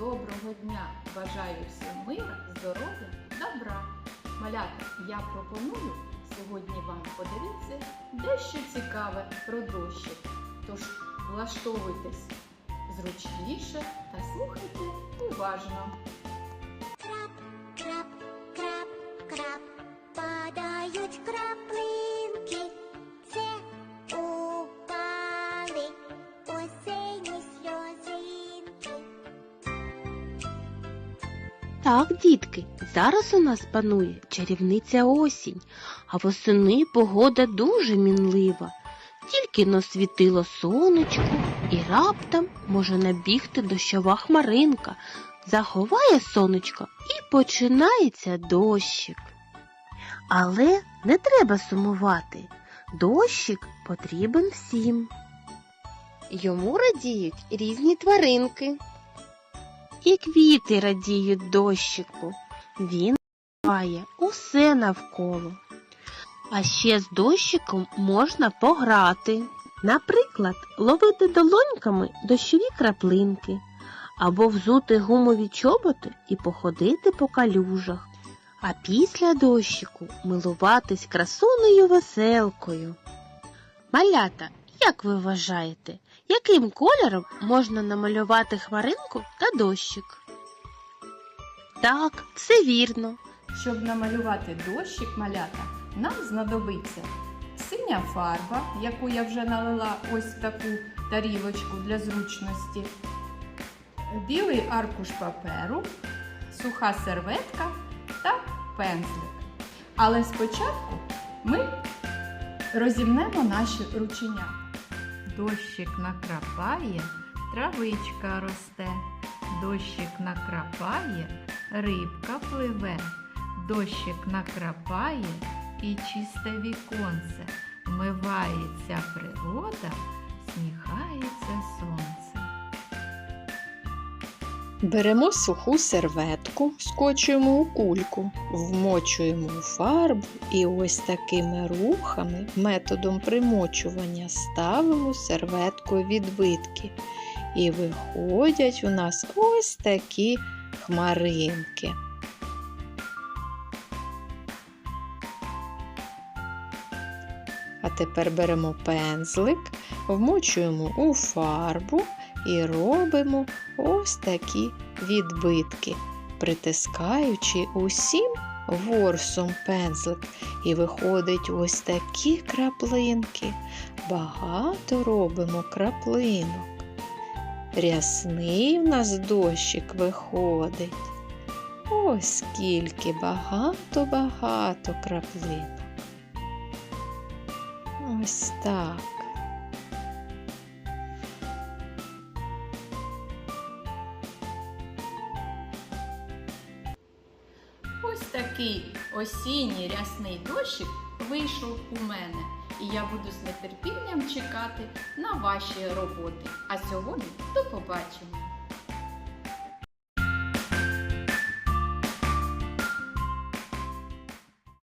сонячного дня бажаю всім мира, здоров'я, добра. Малята, я пропоную сьогодні вам подивитися дещо цікаве про дощик. Тож влаштовуйтесь зручніше та слухайте уважно. Крап, крап, крап, крап, падають краплинки. Так, дітки, зараз у нас панує чарівниця осінь, а восени погода дуже мінлива. Тільки но світило сонечко, і раптом може набігти дощова хмаринка, заховає сонечко і починається дощик. Але не треба сумувати. Дощик потрібен всім. Йому радіють різні тваринки. І квіти радіють дощику. Він має усе навколо. А ще з дощиком можна пограти. Наприклад, ловити долоньками дощові краплинки, або взути гумові чоботи і походити по калюжах. А після дощику милуватись красунею веселкою. Малята, як ви вважаєте, яким кольором можна намалювати хмаринку та дощик? Так, все вірно. Щоб намалювати дощик малята, нам знадобиться синя фарба, яку я вже налила ось в таку тарілочку для зручності, білий аркуш паперу, суха серветка та пензлик. Але спочатку ми розімнемо наші рученята. Дощик накрапає, травичка росте, дощик накрапає, рибка пливе, дощик накрапає і чисте віконце, вмивається природа, сміхається сонце. Беремо суху серветку, скочуємо у кульку, вмочуємо у фарбу і ось такими рухами, методом примочування, ставимо серветкою відбитки. І виходять у нас ось такі хмаринки. А тепер беремо пензлик, вмочуємо у фарбу і робимо ось такі відбитки, притискаючи усім ворсом пензлик. І виходить ось такі краплинки. Багато робимо краплинок. Рясний в нас дощик виходить. Ось скільки багато-багато краплинок. Ось так. Ось такий осінній рясний дощик вийшов у мене, і я буду з нетерпінням чекати на ваші роботи. А сьогодні до побачення!